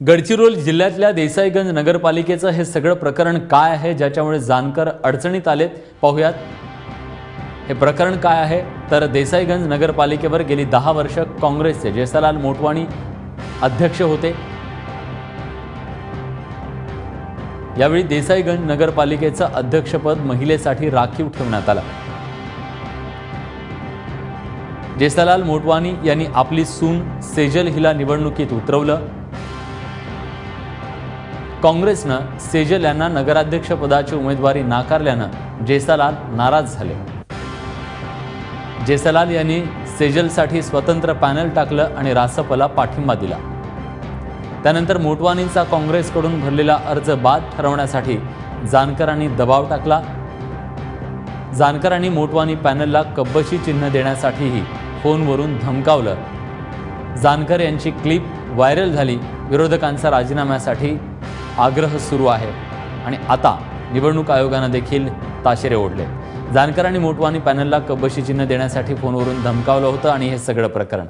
गडचिरोली जिल्ह्यातल्या देसाईगंज नगरपालिकेचं हे सगळं प्रकरण काय आहे? ज्याच्यामुळे जानकर अडचणीत आलेत? पाहूयात. हे प्रकरण काय आहे? तर देसाईगंज नगरपालिकेवर गेली दहा वर्ष काँग्रेसचे जयसालाल मोटवाणी अध्यक्ष होते. यावेळी देसाईगंज नगरपालिकेचं अध्यक्षपद महिलेसाठी राखीव ठेवण्यात आलं. जेसालाल मोटवानी यांनी आपली सून सेजल हिला निवडणुकीत उतरवलं. काँग्रेसनं सेजल यांना नगराध्यक्षपदाची उमेदवारी नाकारल्यानं जेसालाल नाराज झाले. जेसालाल यांनी सेजलसाठी स्वतंत्र पॅनल टाकलं आणि रासपला पाठिंबा दिला. त्यानंतर मोटवानींचा काँग्रेसकडून भरलेला अर्ज बाद ठरवण्यासाठी जानकरांनी दबाव टाकला. जानकरांनी मोटवानी पॅनलला कब्बशी चिन्ह देण्यासाठीही फोनवरून धमकावलं. जानकर यांची क्लिप व्हायरल झाली. विरोधकांचा राजीनाम्यासाठी आग्रह सुरू आहे. आणि आता निवडणूक आयोगानं देखील ताशेरे ओढले. जानकर आणि मोटवानी पॅनलला कब्बशी चिन्ह देण्यासाठी फोनवरून धमकावलं होतं आणि हे सगळं प्रकरण.